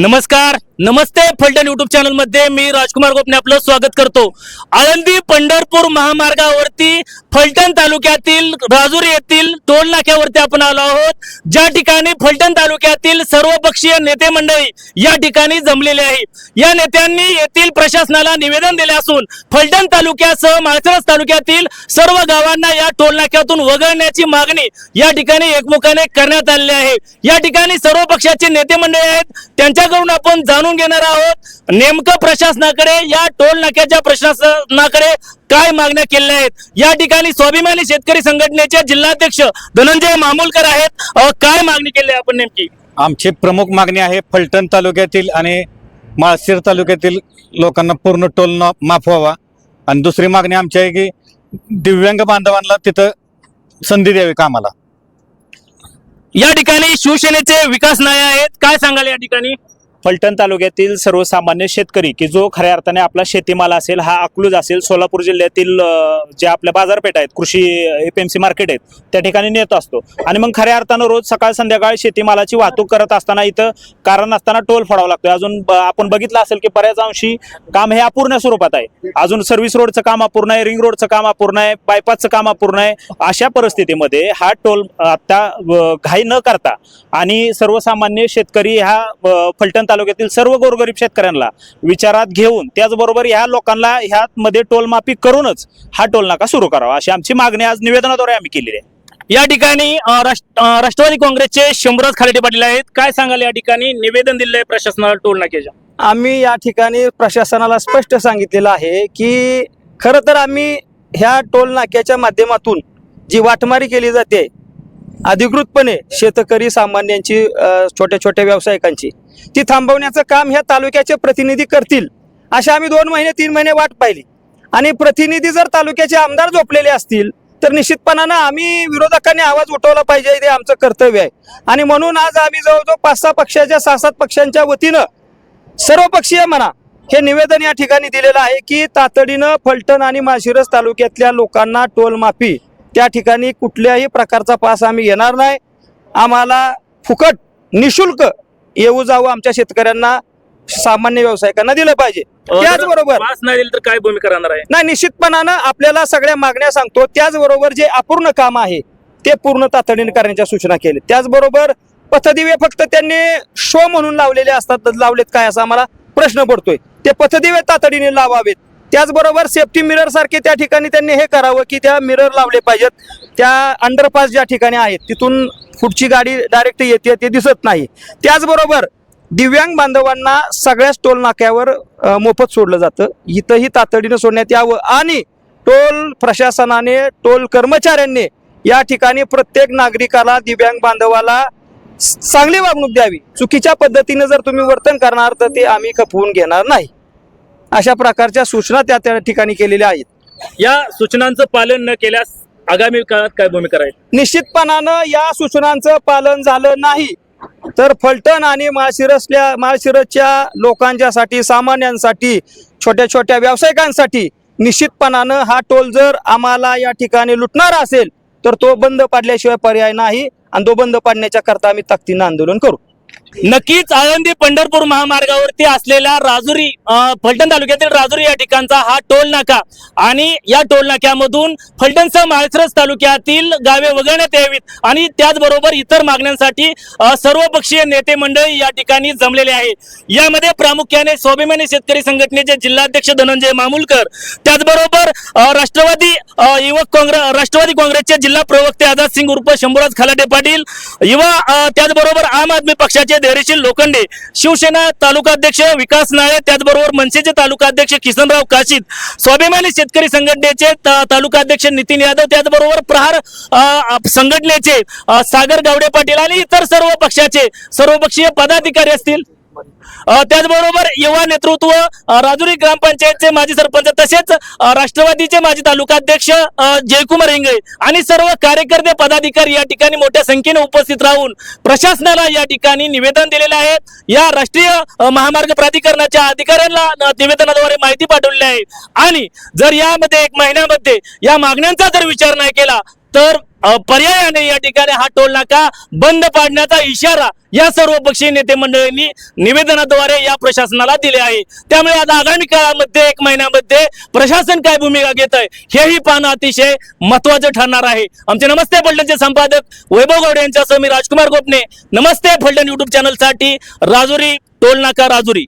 नमस्कार. नमस्ते फलटण युट्यूब चॅनलमध्ये मी राजकुमार गोपने आपलं स्वागत करतो. आळंदी पंढरपूर महामार्गावरती फलटण तालुक्यातील राजुरी येथील टोल नाक्यावरती आपण आलो आहोत. ज्या ठिकाणी फलटण तालुक्यातील सर्वपक्षीय नेते मंडळी या ठिकाणी जमलेले आहे या नेत्यांनी येथील प्रशासनाला निवेदन दिले असून फलटण तालुक्यासह माळसरस तालुक्यातील सर्व गावांना या टोल नाक्यातून वगळण्याची मागणी या ठिकाणी एकमुखाने करण्यात आलेली आहे. या ठिकाणी सर्व पक्षाचे नेते मंडळी आहेत. त्यांच्याकडून आपण जाणून घेणार आहोत. नेमकं प्रशासनाकडे या टोल नाक्याच्या प्रशासनाकडे काय मागण्या केलेल्या आहेत? या ठिकाणी स्वाभिमानी शेतकरी संघटनेचे जिल्हाध्यक्ष धनंजय मामुलकर आहेत. काय मागणी केली आपण नेमकी? आमची प्रमुख मागणी आहे फलटण तालुक्यातील आणि माळशिर तालुक्यातील लोकांना पूर्ण टोल माफ व्हावा. आणि दुसरी मागणी आमची आहे की दिव्यांग बांधवांना तिथं संधी द्यावी कामाला. या ठिकाणी शिवसेनेचे विकास नाय आहेत. काय सांगाल या ठिकाणी? फलटण तालुक्यातील सर्वसामान्य शेतकरी की जो खऱ्या अर्थाने आपला शेतीमाल असेल हा अकलूज असेल सोलापूर जिल्ह्यातील जे आपल्या बाजारपेठ आहेत कृषी एपीएमसी मार्केट आहेत त्या ठिकाणी नेत असतो. आणि मग खऱ्या अर्थानं रोज सकाळ संध्याकाळ शेतीमालाची वाहतूक करत असताना इथं कारण असताना टोल फोडावा लागतो अजून आपण बघितलं असेल की बऱ्याच अंशी काम हे अपूर्ण स्वरूपात आहे. अजून सर्व्हिस रोडचं काम अपूर्ण आहे रिंग रोडचं काम अपूर्ण आहे बायपासचं काम अपूर्ण आहे. अशा परिस्थितीमध्ये हा टोल आता घाई न करता आणि सर्वसामान्य शेतकरी हा फलटण तालुक्यातील सर्व गोरगरीब शेतकऱ्यांना विचारात घेऊन त्याचबरोबर ह्या लोकांना ह्यामध्ये टोलमाफी करूनच हा टोल नाका सुरू करावा अशी आमची मागणी आज निवेदनाद्वारे आम्ही केलेली आहे. या ठिकाणी राष्ट्र- राष्ट्रवादी काँग्रेसचे शंभरराज खालेटे पाटील आहेत. काय सांगाल या ठिकाणी? निवेदन दिले आहे प्रशासनाला टोल नाक्याच्या आम्ही या ठिकाणी प्रशासनाला स्पष्ट सांगितलेलं आहे की खरं तर आम्ही ह्या टोल नाक्याच्या माध्यमातून जी वाटमारी केली जाते अधिकृतपणे शेतकरी सामान्यांची छोट्या छोट्या व्यावसायिकांची. ती थांबवण्याचं काम ह्या तालुक्याचे प्रतिनिधी करतील. अशा आम्ही दोन महिने तीन महिने वाट पाहिली. आणि प्रतिनिधी जर तालुक्याचे आमदार झोपलेले असतील तर निश्चितपणानं आम्ही विरोधकांनी आवाज उठवला पाहिजे हे आमचं कर्तव्य आहे. आणि म्हणून आज आम्ही जवळजवळ पाच सहा पक्षाच्या सहा सात पक्षांच्या वतीनं सर्वपक्षीय म्हणा हे निवेदन या ठिकाणी दिलेलं आहे की तातडीनं फलटण आणि माशिरस तालुक्यातल्या लोकांना टोलमाफी त्या ठिकाणी कुठल्याही प्रकारचा पास आम्ही घेणार नाही. आम्हाला फुकट निशुल्क येऊ जावं आमच्या शेतकऱ्यांना सामान्य व्यावसायिकांना दिलं पाहिजे. त्याचबरोबर पास नाही दिलं तर काय भूमिका राहणार आहे? नाही निश्चितपणानं आपल्याला सगळ्या मागण्या सांगतो. त्याचबरोबर जे अपूर्ण काम आहे ते पूर्ण तातडीने करण्याच्या सूचना केल्या. त्याचबरोबर पथदिवे फक्त त्यांनी शो म्हणून लावलेले असतात लावलेत काय असा आम्हाला प्रश्न पडतोय. ते पथदिवे तातडीने लावावेत. त्याचबरोबर सेफ्टी मिरर सारखे त्या ठिकाणी त्यांनी हे करावं की त्या मिरर लावले पाहिजेत. त्या अंडरपास ज्या ठिकाणी आहेत तिथून पुढची गाडी डायरेक्ट येते ते दिसत नाही. त्याचबरोबर दिव्यांग बांधवांना सगळ्याच टोल नाक्यावर मोफत सोडलं जातं. इथंही तातडीनं सोडण्यात यावं. आणि टोल प्रशासनाने टोल कर्मचाऱ्यांनी या ठिकाणी प्रत्येक नागरिकाला दिव्यांग बांधवाला चांगली वागणूक द्यावी. चुकीच्या पद्धतीने जर तुम्ही वर्तन करणार तर ते आम्ही खपवून घेणार नाही. अशा प्रकारच्या सूचना त्या त्या ठिकाणी केलेल्या आहेत. या सूचनांचं पालन न केल्यास आगामी काळात काय भूमिका राहील? निश्चितपणानं या सूचनांचं पालन झालं नाही तर फलटण आणि माळशिरसल्या माळशिरसच्या लोकांच्यासाठी सामान्यांसाठी छोट्या छोट्या व्यावसायिकांसाठी निश्चितपणानं हा टोल जर आम्हाला या ठिकाणी लुटणारा असेल तर तो बंद पाडल्याशिवाय पर्याय नाही आणि तो बंद पाडण्याच्या करता आम्ही ताकदीनं आंदोलन करू. नक्कीच आळंदी पंढरपूर महामार्गावरती असलेल्या राजुरी फलटण तालुक्यातील राजुरी या ठिकाणचा हा टोल नाका आणि या टोल नाक्यामधून फलटणसह माळसरस तालुक्यातील गावे वगळण्यात यावीत आणि त्याचबरोबर इतर मागण्यांसाठी सर्वपक्षीय नेते मंडळी या ठिकाणी जमलेले आहे यामध्ये प्रामुख्याने स्वाभिमानी शेतकरी संघटनेचे जिल्हाध्यक्ष धनंजय मामुलकर त्याचबरोबर राष्ट्रवादी युवक काँग्रेस राष्ट्रवादी काँग्रेसचे जिल्हा प्रवक्ते आझाद सिंग उर्फ शंभूराज खलाटे पाटील युवा त्याचबरोबर आम आदमी पक्षाचे धैर्यशील लोखंडे शिवसेना तालुकाध्यक्ष विकास नाळे त्याचबरोबर मनसेचे तालुकाध्यक्ष किसनराव काशीद स्वाभिमानी शेतकरी संघटनेचे तालुकाध्यक्ष नितीन यादव त्याचबरोबर प्रहार संघटनेचे सागर गावडे पाटील आणि इतर सर्व पक्षाचे सर्वपक्षीय पदाधिकारी असतील. त्याचबरोबर युवा नेतृत्व राजुरी ग्रामपंचायतचे माजी सरपंच तसेच राष्ट्रवादीचे माजी तालुकाध्यक्ष अध्यक्ष जयकुमार इंगळे आणि सर्व कार्यकर्ते पदाधिकारी या ठिकाणी मोठ्या संख्येने उपस्थित राहून प्रशासनाला या ठिकाणी निवेदन दिलेले आहे. या राष्ट्रीय महामार्ग प्राधिकरणाच्या अधिकाऱ्यांना निवेदनाद्वारे माहिती पाठवलेली आहे. आणि जर यामध्ये एक महिन्यामध्ये या मागण्यांचा जर विचार नाही केला तर पर्यायाने या ठिकाणी हा टोल नाका. बंद पाडण्याचा इशारा या सर्व पक्षीय नेते मंडळींनी निवेदनाद्वारे या प्रशासनाला दिले आहे. त्यामुळे आता आगामी काळामध्ये एक महिन्यामध्ये प्रशासन काय भूमिका घेत आहे हेही पाहणं अतिशय महत्वाचं ठरणार आहे. आमचे नमस्ते फलटणचे संपादक वैभव गौडे यांच्यासह मी राजकुमार गोपने. नमस्ते फलटण युट्यूब चॅनलसाठी राजुरी टोल नाका राजुरी.